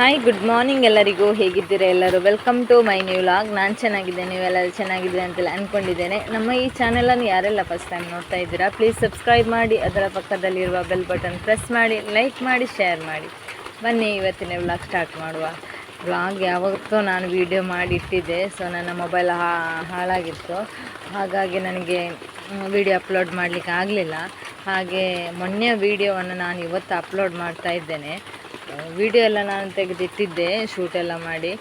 Hi good morning ಎಲ್ಲರಿಗೂ. ಹೇಗಿದ್ದೀರಾ ಎಲ್ಲರೂ? Welcome to my new vlog ನಾನು ಚೆನ್ನಾಗಿದ್ದೇನೆ, ನೀವೆಲ್ಲರೂ ಚೆನ್ನಾಗಿದ್ದೀರಿ ಅಂತೆಲ್ಲ ಅಂದ್ಕೊಂಡಿದ್ದೇನೆ ನಮ್ಮ ಈ ಚಾನಲನ್ನು ಯಾರೆಲ್ಲ ಫಸ್ಟ್ ಟೈಮ್ ನೋಡ್ತಾ ಇದ್ದೀರಾ ಪ್ಲೀಸ್ ಸಬ್ಸ್ಕ್ರೈಬ್ ಮಾಡಿ, ಅದರ ಪಕ್ಕದಲ್ಲಿರುವ ಬೆಲ್ ಬಟನ್ ಪ್ರೆಸ್ ಮಾಡಿ ಲೈಕ್ ಮಾಡಿ ಶೇರ್ ಮಾಡಿ. ಬನ್ನಿ, ಇವತ್ತಿನ ವ್ಲಾಗ್ ಸ್ಟಾರ್ಟ್ ಮಾಡುವ. ವ್ಲಾಗ್ ಯಾವತ್ತೂ ನಾನು ವೀಡಿಯೋ ಮಾಡಿ ಇಟ್ಟಿದ್ದೆ ಸೊ ನನ್ನ ಮೊಬೈಲ್ ಹಾಳಾಗಿತ್ತು. ಹಾಗಾಗಿ ನನಗೆ ವಿಡಿಯೋ ಅಪ್ಲೋಡ್ ಮಾಡಲಿಕ್ಕೆ ಆಗಲಿಲ್ಲ. ಹಾಗೆ ಮೊನ್ನೆ ವೀಡಿಯೋವನ್ನು ನಾನು ಇವತ್ತು ಅಪ್ಲೋಡ್ ಮಾಡ್ತಾ ಇದ್ದೇನೆ. ವಿಡಿಯೋ ಎಲ್ಲ ನಾನು ತೆಗೆದಿಟ್ಟಿದ್ದೆ ಎಲ್ಲ ಮಾಡಿ.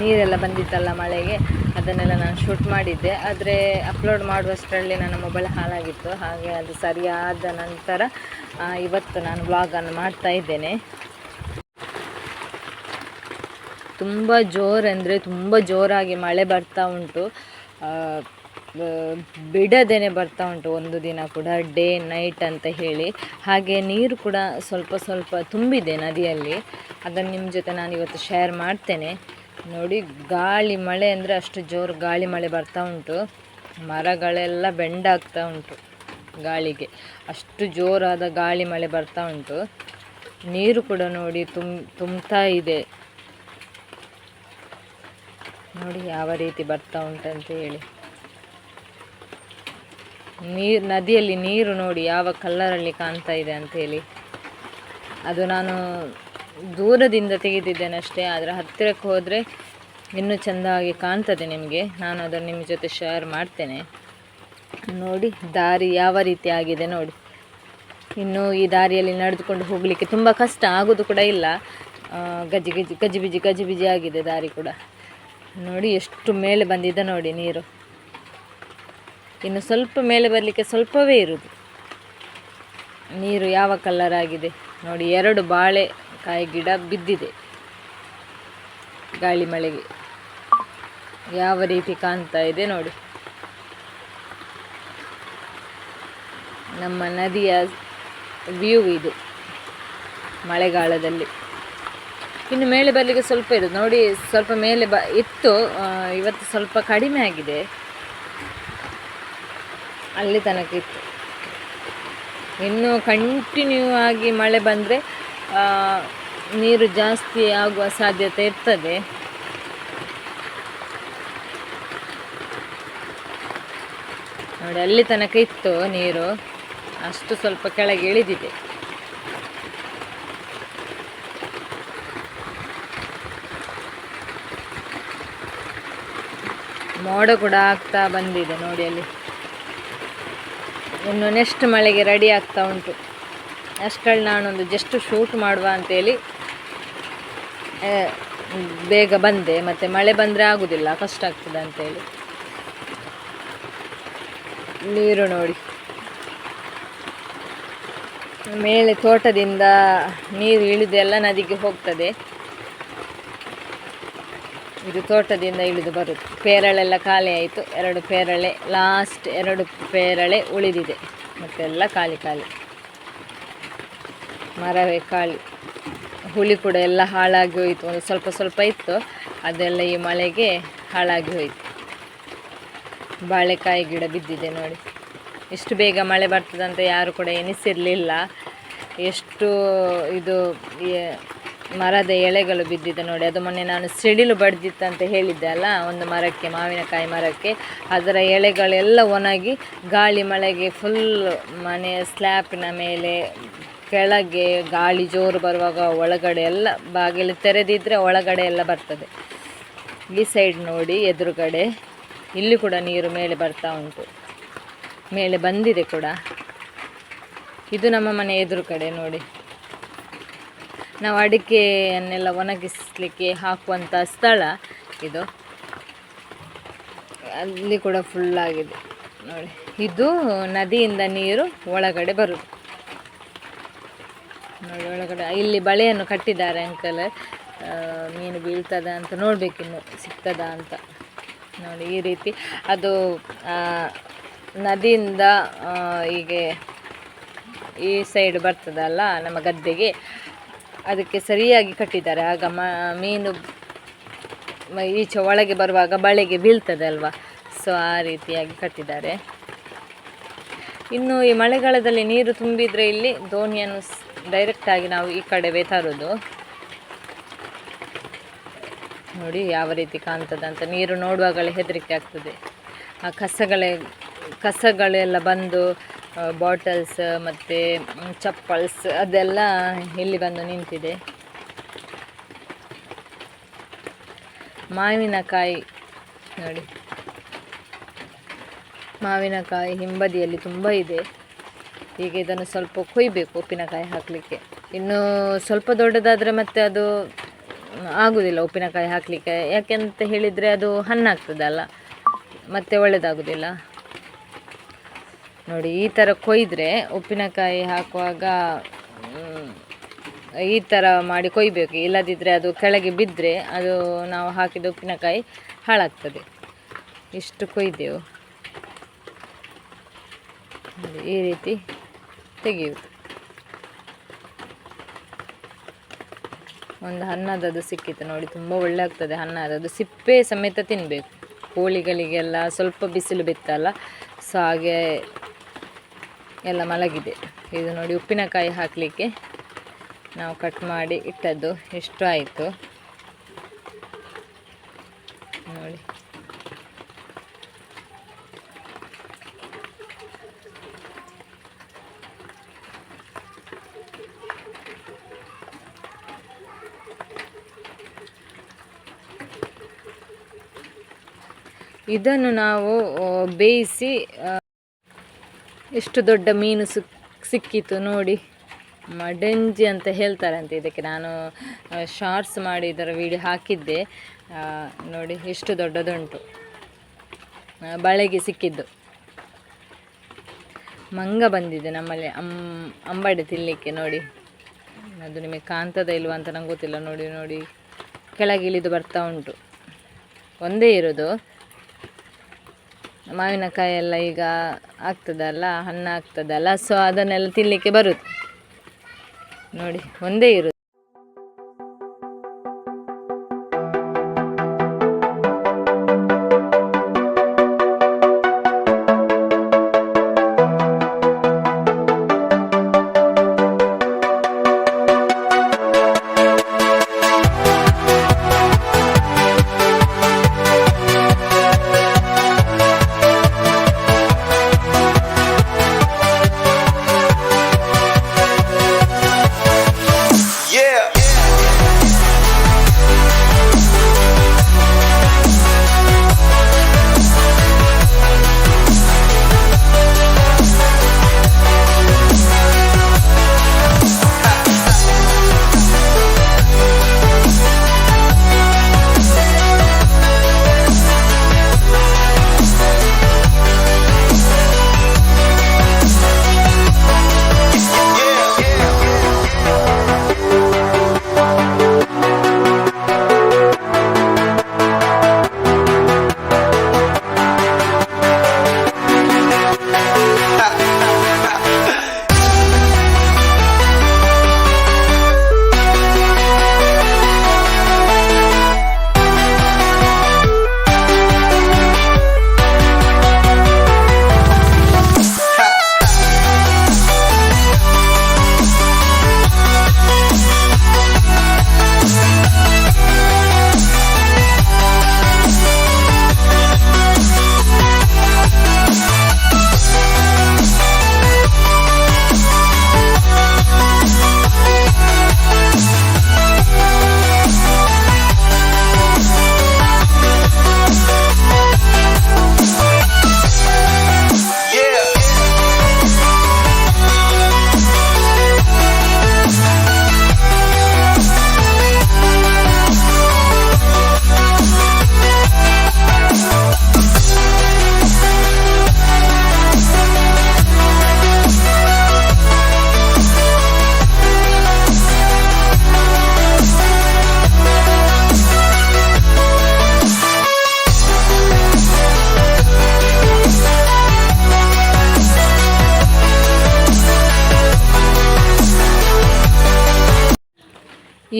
ನೀರೆಲ್ಲ ಬಂದಿತ್ತಲ್ಲ ಮಳೆಗೆ, ಅದನ್ನೆಲ್ಲ ನಾನು ಶೂಟ್ ಮಾಡಿದ್ದೆ. ಆದರೆ ಅಪ್ಲೋಡ್ ಮಾಡುವಷ್ಟರಲ್ಲಿ ನನ್ನ ಮೊಬೈಲ್ ಹಾಳಾಗಿತ್ತು. ಹಾಗೆ ಅದು ಸರಿಯಾದ ನಂತರ ಇವತ್ತು ನಾನು ವ್ಲಾಗನ್ನು ಮಾಡ್ತಾ ಇದ್ದೇನೆ. ತುಂಬ ಜೋರಂದರೆ ತುಂಬ ಜೋರಾಗಿ ಮಳೆ ಬರ್ತಾ ಉಂಟು. ಬಿಡದೇನೆ ಬರ್ತಾ ಉಂಟು ಒಂದು ದಿನ ಕೂಡ ಡೇ ನೈಟ್ ಅಂತ ಹೇಳಿ. ಹಾಗೆ ನೀರು ಕೂಡ ಸ್ವಲ್ಪ ಸ್ವಲ್ಪ ತುಂಬಿದೆ ನದಿಯಲ್ಲಿ. ಅದನ್ನು ನಿಮ್ಮ ಜೊತೆ ನಾನು ಇವತ್ತು ಶೇರ್ ಮಾಡ್ತೇನೆ. ನೋಡಿ, ಗಾಳಿ ಮಳೆ ಅಂದರೆ ಅಷ್ಟು ಜೋರು ಗಾಳಿ ಮಳೆ ಬರ್ತಾ ಉಂಟು. ಮರಗಳೆಲ್ಲ ಬೆಂಡಾಗ್ತಾ ಉಂಟು ಗಾಳಿಗೆ. ಅಷ್ಟು ಜೋರಾದ ಗಾಳಿ ಮಳೆ ಬರ್ತಾ ಉಂಟು. ನೀರು ಕೂಡ ನೋಡಿ ತುಮ್ ತುಂಬ್ತಾ ಇದೆ. ನೋಡಿ ಯಾವ ರೀತಿ ಬರ್ತಾ ಉಂಟಂತ ಹೇಳಿ. ನೀರು, ನದಿಯಲ್ಲಿ ನೀರು ನೋಡಿ ಯಾವ ಕಲ್ಲರಲ್ಲಿ ಕಾಣ್ತಾ ಇದೆ ಅಂತ ಹೇಳಿ ಅದು ನಾನು ದೂರದಿಂದ ತೆಗೆದಿದ್ದೇನೆ ಅಷ್ಟೇ, ಆದರೆ ಹತ್ತಿರಕ್ಕೆ ಹೋದರೆ ಇನ್ನೂ ಚೆಂದಾಗಿ ಕಾಣ್ತದೆ ನಿಮಗೆ. ನಾನು ಅದನ್ನು ನಿಮ್ಮ ಜೊತೆ ಶೇರ್ ಮಾಡ್ತೇನೆ. ನೋಡಿ, ದಾರಿ ಯಾವ ರೀತಿ ಆಗಿದೆ ನೋಡಿ. ಇನ್ನು ಈ ದಾರಿಯಲ್ಲಿ ನಡೆದುಕೊಂಡು ಹೋಗಲಿಕ್ಕೆ ತುಂಬ ಕಷ್ಟ, ಆಗೋದು ಕೂಡ ಇಲ್ಲ. ಗಜ್ಜಿ ಗಜಿ ಗಜಿ ಗಜಿಬಿಜಿ ಗಜಿಬಿಜಿ ಆಗಿದೆ ದಾರಿ ಕೂಡ. ನೋಡಿ, ಎಷ್ಟು ಮೇಲೆ ಬಂದಿದೆ ನೋಡಿ ನೀರು. ಇನ್ನು ಸ್ವಲ್ಪ ಮೇಲೆ ಬರಲಿಕ್ಕೆ ಸ್ವಲ್ಪವೇ ಇರುವುದು. ನೀರು ಯಾವ ಕಲರ್ ಆಗಿದೆ? ನೋಡಿ, ಎರಡು ಬಾಳೆಕಾಯಿ ಗಿಡ ಬಿದ್ದಿದೆ. ಗಾಳಿ ಮಳೆಗೆ. ಯಾವ ರೀತಿ ಕಾಣ್ತಾ ಇದೆ ನೋಡಿ. ನಮ್ಮ ನದಿಯ ವ್ಯೂ ಇದು, ಮಳೆಗಾಲದಲ್ಲಿ. ಇನ್ನು ಮೇಲೆ ಬರಲಿಕ್ಕೆ ಸ್ವಲ್ಪ ಇರೋದು ನೋಡಿ, ಸ್ವಲ್ಪ ಮೇಲೆ ಬ, ಇತ್ತು. ಇವತ್ತು ಸ್ವಲ್ಪ ಕಡಿಮೆ ಆಗಿದೆ. ಅಲ್ಲಿ ತನಕ ಇತ್ತು. ಇನ್ನು ಕಂಟಿನ್ಯೂ ಆಗಿ ಮಳೆ ಬಂದರೆ ನೀರು ಜಾಸ್ತಿ ಆಗುವ ಸಾಧ್ಯತೆ ಇರ್ತದೆ. ನೋಡಿ, ಅಲ್ಲಿ ತನಕ ಇತ್ತು ನೀರು. ಅಷ್ಟು ಸ್ವಲ್ಪ ಕೆಳಗೆ ಇಳಿದಿದೆ. ಮೋಡ ಕೂಡ ಆಗ್ತಾ ಬಂದಿದೆ ನೋಡಿ ಅಲ್ಲಿ. ಇನ್ನು ನೆಕ್ಸ್ಟ್ ಮಳೆಗೆ ರೆಡಿ ಆಗ್ತಾ ಉಂಟು. ಅಷ್ಟರಲ್ಲಿ ನಾನೊಂದು ಜಸ್ಟ್ ಶೂಟ್ ಮಾಡುವ ಅಂತೇಳಿ ಬೇಗ ಬಂದೆ. ಮತ್ತು ಮಳೆ ಬಂದರೆ ಆಗೋದಿಲ್ಲ, ಕಷ್ಟ ಆಗ್ತದೆ ಅಂತೇಳಿ. ನೀರು ನೋಡಿ. ಮೇಲೆ ತೋಟದಿಂದ ನೀರು ಇಳಿದೆಲ್ಲ ನದಿಗೆ ಹೋಗ್ತದೆ. ಇದು ತೋಟದಿಂದ ಇಳಿದು ಬರುತ್ತೆ ಪೇರಳೆಲ್ಲ ಖಾಲಿ ಆಯಿತು. ಎರಡು ಪೇರಳೆ ಲಾಸ್ಟ್ ಎರಡು ಪೇರಳೆ ಉಳಿದಿದೆ. ಮತ್ತೆಲ್ಲ ಖಾಲಿ ಖಾಲಿ. ಮರವೇ ಖಾಲಿ. ಹುಳಿ ಕೂಡ ಎಲ್ಲ ಹಾಳಾಗಿ ಹೋಯಿತು. ಒಂದು ಸ್ವಲ್ಪ ಸ್ವಲ್ಪ ಇತ್ತು. ಅದೆಲ್ಲ ಈ ಮಳೆಗೆ ಹಾಳಾಗಿ ಹೋಯಿತು. ಬಾಳೆಕಾಯಿ ಗಿಡ ಬಿದ್ದಿದೆ ನೋಡಿ. ಎಷ್ಟು ಬೇಗ ಮಳೆ ಬರ್ತದಂತ ಯಾರು ಕೂಡ ಎನಿಸಿರಲಿಲ್ಲ ಎಷ್ಟು ಇದು ಮರದ ಎಳೆಗಳು ಬಿದ್ದಿದೆ ನೋಡಿ. ಅದು ಮೊನ್ನೆ ನಾನು ಸಿಡಿಲು ಬಡ್ದಿತ್ತಂತ ಹೇಳಿದ್ದೆ ಅಲ್ಲ, ಒಂದು ಮರಕ್ಕೆ, ಮಾವಿನಕಾಯಿ ಮರಕ್ಕೆ. ಅದರ ಎಳೆಗಳೆಲ್ಲ ಒಣಗಿ ಗಾಳಿ ಮಳೆಗೆ ಫುಲ್ ಮನೆಯ ಸ್ಲ್ಯಾಪಿನ ಮೇಲೆ ಕೆಳಗೆ ಗಾಳಿ ಜೋರು ಬರುವಾಗ ಒಳಗಡೆ ಎಲ್ಲ ಬಾಗಿಲು ತೆರೆದಿದ್ದರೆ ಒಳಗಡೆ ಎಲ್ಲ ಬರ್ತದೆ. ಈ ಸೈಡ್ ನೋಡಿ, ಎದುರುಗಡೆ ಇಲ್ಲಿ ಕೂಡ ನೀರು ಮೇಲೆ ಬರ್ತಾ ಉಂಟು. ಮೇಲೆ ಬಂದಿದೆ ಕೂಡ. ಇದು ನಮ್ಮ ಮನೆ ಎದುರು ಕಡೆ ನೋಡಿ. ನಾವು ಅಡಿಕೆಯನ್ನೆಲ್ಲ ಒಣಗಿಸಲಿಕ್ಕೆ ಹಾಕುವಂಥ ಸ್ಥಳ ಇದು. ಅಲ್ಲಿ ಕೂಡ ಫುಲ್ಲಾಗಿದೆ ನೋಡಿ, ಇದು ನದಿಯಿಂದ ನೀರು ಒಳಗಡೆ ಬರುದು. ನೋಡಿ, ಒಳಗಡೆ, ಇಲ್ಲಿ ಬಳೆಯನ್ನು ಕಟ್ಟಿದ್ದಾರೆ ಅಂಕಲ್ ಮೀನು ಬೀಳ್ತದ ಅಂತ ನೋಡಬೇಕಿನ್ನು ಸಿಗ್ತದ ಅಂತ. ನೋಡಿ, ಈ ರೀತಿ ಅದು ನದಿಯಿಂದ ಹೀಗೆ ಈ ಸೈಡ್ ಬರ್ತದಲ್ಲ ನಮ್ಮ ಗದ್ದೆಗೆ. ಅದಕ್ಕೆ ಸರಿಯಾಗಿ ಕಟ್ಟಿದ್ದಾರೆ. ಆಗ ಮೀನು ಈಚೆ ಒಳಗೆ ಬರುವಾಗ ಬಳೆಗೆ ಬೀಳ್ತದೆ ಅಲ್ವಾ ಸೊ ಆ ರೀತಿಯಾಗಿ ಕಟ್ಟಿದ್ದಾರೆ. ಇನ್ನು ಈ ಮಳೆಗಾಲದಲ್ಲಿ ನೀರು ತುಂಬಿದರೆ ಇಲ್ಲಿ ದೋಣಿಯನ್ನು ಡೈರೆಕ್ಟಾಗಿ ನಾವು ಈ ಕಡೆವೇ ತರೋದು. ನೋಡಿ ಯಾವ ರೀತಿ ಕಾಣ್ತದೆ ಅಂತ. ನೀರು ನೋಡುವಾಗಲೇ ಹೆದರಿಕೆ ಆಗ್ತದೆ. ಆ ಕಸಗಳೇ, ಕಸಗಳೆಲ್ಲ ಬಂದು ಬಾಟಲ್ಸ್ ಮತ್ತು ಚಪ್ಪಲ್ಸ್, ಅದೆಲ್ಲ ಇಲ್ಲಿ ಬಂದು ನಿಂತಿದೆ. ಮಾವಿನಕಾಯಿ, ನೋಡಿ. ಮಾವಿನಕಾಯಿ ಹಿಂಬದಿಯಲ್ಲಿ ತುಂಬ ಇದೆ. ಈಗ ಇದನ್ನು ಸ್ವಲ್ಪ ಕೊಯ್ಬೇಕು ಉಪ್ಪಿನಕಾಯಿ ಹಾಕಲಿಕ್ಕೆ. ಇನ್ನು ಸ್ವಲ್ಪ ದೊಡ್ಡದಾದರೆ ಮತ್ತೆ ಅದು ಆಗುವುದಿಲ್ಲ ಉಪ್ಪಿನಕಾಯಿ ಹಾಕಲಿಕ್ಕೆ. ಯಾಕೆಂತ ಹೇಳಿದರೆ ಅದು ಹಣ್ಣಾಗ್ತದಲ್ಲ, ಮತ್ತೆ ಒಳ್ಳೆಯದಾಗೋದಿಲ್ಲ ನೋಡಿ, ಈ ಥರ ಕೊಯ್ದರೆ ಉಪ್ಪಿನಕಾಯಿ ಹಾಕುವಾಗ ಈ ಥರ ಮಾಡಿ ಕೊಯ್ಬೇಕು. ಇಲ್ಲದಿದ್ದರೆ ಅದು ಕೆಳಗೆ ಬಿದ್ದರೆ ಅದು ನಾವು ಹಾಕಿದ ಉಪ್ಪಿನಕಾಯಿ ಹಾಳಾಗ್ತದೆ. ಇಷ್ಟು ಕೊಯ್ದೆವು. ಈ ರೀತಿ ತೆಗೆಯುವುದು ಒಂದು ಹಣ್ಣದದು ಸಿಕ್ಕಿತು ನೋಡಿ, ತುಂಬ ಒಳ್ಳೆ ಆಗ್ತದೆ. ಅನ್ನದದು ಸಿಪ್ಪೆ ಸಮೇತ ತಿನ್ನಬೇಕು ಕೋಳಿಗಳಿಗೆಲ್ಲ ಸ್ವಲ್ಪ ಬಿಸಿಲು ಬಿತ್ತಲ್ಲ. ಸೊ ಹಾಗೆ ಎಲ್ಲ ಮಲಗಿದೆ. ಇದು ನೋಡಿ ಉಪ್ಪಿನಕಾಯಿ ಹಾಕಲಿಕ್ಕೆ ನಾವು ಕಟ್ ಮಾಡಿ ಇಟ್ಟದ್ದು. ಎಷ್ಟು ಆಯಿತು ನೋಡಿ ಇದನ್ನು ನಾವು ಬೇಯಿಸಿ ಎಷ್ಟು ದೊಡ್ಡ ಮೀನು ಸಿಕ್ ಸಿಕ್ಕಿತು ನೋಡಿ. ಮಡಂಜಿ ಅಂತ ಹೇಳ್ತಾರಂತೆ ಇದಕ್ಕೆ. ನಾನು ಶಾರ್ಟ್ಸ್ ಮಾಡಿ ಇದರ ವಿಡಿಯೋ ಹಾಕಿದ್ದೆ. ನೋಡಿ ಎಷ್ಟು ದೊಡ್ಡದುಂಟು. ಬಳೆಗೆ ಸಿಕ್ಕಿದ್ದು. ಮಂಗ ಬಂದಿದೆ ನಮ್ಮಲ್ಲಿ, ಅಂ, ಅಂಬಡೆ ತಿನ್ನಲಿಕ್ಕೆ ನೋಡಿ. ಅದು ನಿಮಗೆ ಕಾಂತದ ಇಲ್ವಾ ಅಂತ ನಂಗೆ ಗೊತ್ತಿಲ್ಲ. ನೋಡಿ ನೋಡಿ. ಕೆಳಗೆ ಇಳಿದು ಬರ್ತಾ ಉಂಟು. ಒಂದೇ ಇರೋದು. ಮಾವಿನಕಾಯಿ ಎಲ್ಲ ಈಗ ಆಗ್ತದಲ್ಲ ಹಣ್ಣು ಆಗ್ತದಲ್ಲ ಸೊ ಅದನ್ನೆಲ್ಲ ತಿನ್ನಲಿಕ್ಕೆ ಬರುತ್ತೆ ನೋಡಿ ಒಂದೇ ಇರೋದು.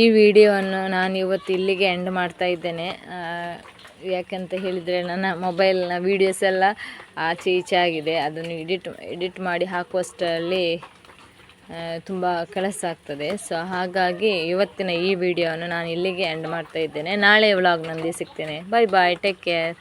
ಈ ವಿಡಿಯೋವನ್ನು ನಾನು ಇವತ್ತು ಇಲ್ಲಿಗೆ ಎಂಡ್ ಮಾಡ್ತಾ ಇದ್ದೇನೆ. ಯಾಕೆ ಯಾಕಂತ ಹೇಳಿದರೆ ನನ್ನ ಮೊಬೈಲ್ನ ವೀಡಿಯೋಸ್ ಎಲ್ಲ ಆಚೆ ಈಚೆ ಆಗಿದೆ. ಅದನ್ನು ಎಡಿಟ್ ಎಡಿಟ್ ಮಾಡಿ ಹಾಕುವಷ್ಟರಲ್ಲಿ ತುಂಬ ಕೆಲಸ ಆಗ್ತದೆ. ಸೊ ಹಾಗಾಗಿ ಇವತ್ತಿನ ಈ ವಿಡಿಯೋವನ್ನು ನಾನು ಇಲ್ಲಿಗೆ ಎಂಡ್ ಮಾಡ್ತಾ ಇದ್ದೇನೆ. ನಾಳೆ ವ್ಲಾಗ್ನಲ್ಲಿ ಸಿಗ್ತೇನೆ. ಬಾಯ್ ಬಾಯ್ ಟೇಕ್ ಕೇರ್